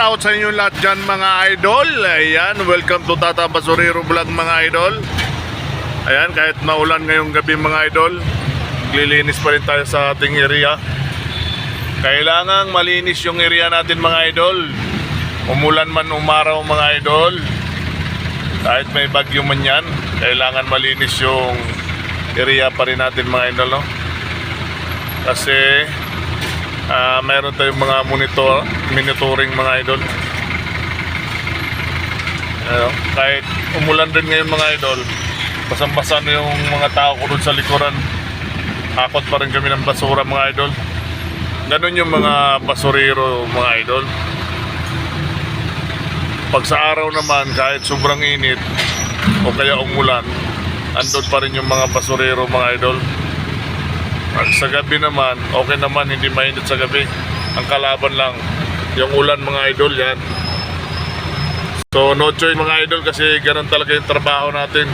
out sa inyo lahat dyan mga idol. Ayan, welcome to Tata Basurero Vlog mga idol. Ayan, kahit maulan ngayong gabi mga idol, lilinis pa rin tayo sa ating area. Kailangang malinis yung area natin mga idol. Umulan man umaraw mga idol. Kahit may bagyo man yan, kailangan malinis yung area pa rin natin mga idol. No? Kasi ah mayroon tayong mga monitor, monitoring mga idol. Ano, kahit umulan din ngayon mga idol, basang-basa na yung mga tao ko sa likuran. Hakot pa rin kami ng basura mga idol. Ganun yung mga basurero mga idol. Pag sa araw naman, kahit sobrang init o kaya umulan, andun pa rin yung mga basurero mga idol. Sa gabi naman, okay naman, hindi mainit sa gabi. Ang kalaban lang, yung ulan mga idol yan. So no choice mga idol kasi ganun talaga yung trabaho natin.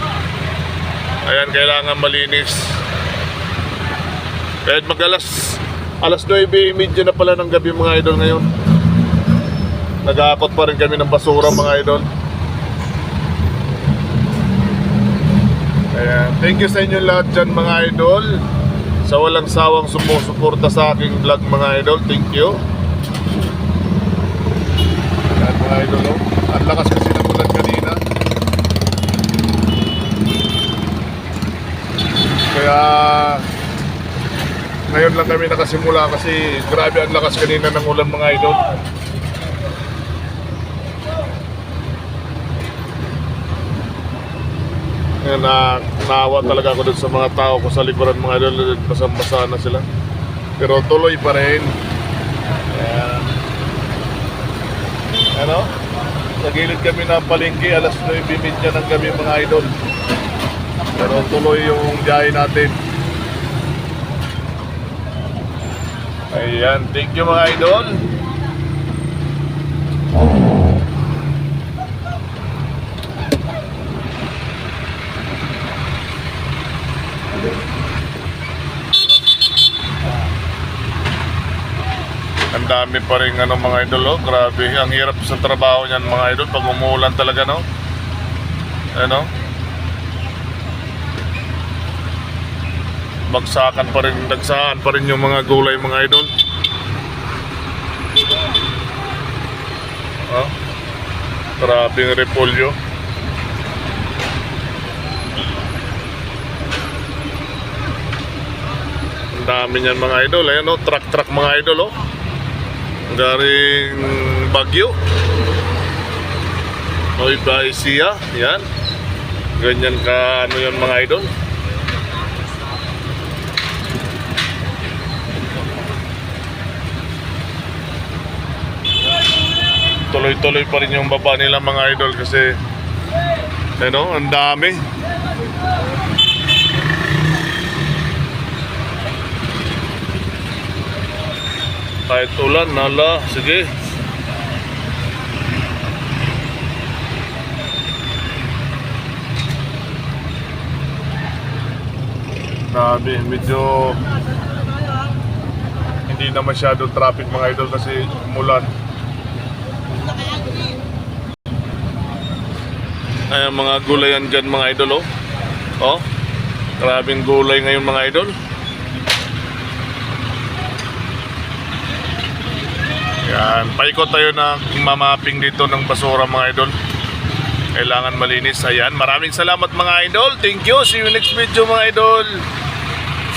Ayan, kailangan malinis. Kahit magalas, alas 9.30 na pala ng gabi mga idol ngayon. Nag-aakot pa rin kami ng basura mga idol. Ayan. Thank you sa inyo lahat dyan mga idol. Sa walang sawang sumusuporta sa aking vlog mga idol. Thank you. Ayan mga idol. Oh. Ang lakas kasi ng ulan kanina. Kaya ngayon lang kami nakasimula kasi grabe ang lakas kanina ng ulan mga idol. Ngayon na naawa talaga ako dun sa mga tao ko sa likuran mga idol, basang-basa na sila. Pero tuloy pa rin. Ayan. Ano? Sa gilid kami ng palengke, alas 9.30 ng gabi mga idol. Pero tuloy yung biyahe natin. Ayan, thank you mga idol. Ang dami pa rin ano mga idol, oh. grabe. Ang hirap sa trabaho niyan mga idol pag umuulan talaga, no? Ano? Bagsakan pa rin, dagsaan pa rin yung mga gulay mga idol. Oh. Grabe yung repolyo. Ang dami niyan mga idol. Ayan, oh, truck-truck mga idol, oh. Garing Bagyo. Oy, Baisia. Yan. Ganyan ka, ano yan mga idol. Tuloy-tuloy pa rin yung baba nila mga idol kasi ano, ang dami. Kahit ulan, nala, sige. Grabe, medyo hindi na masyado traffic mga idol kasi umulan. Ayan mga gulayan dyan mga idol oh. Oh, grabing gulay ngayon mga idol. Yan, paikot tayo na mamaping dito ng basura mga idol. Kailangan malinis. Ayan, maraming salamat mga idol. Thank you. See you next video mga idol.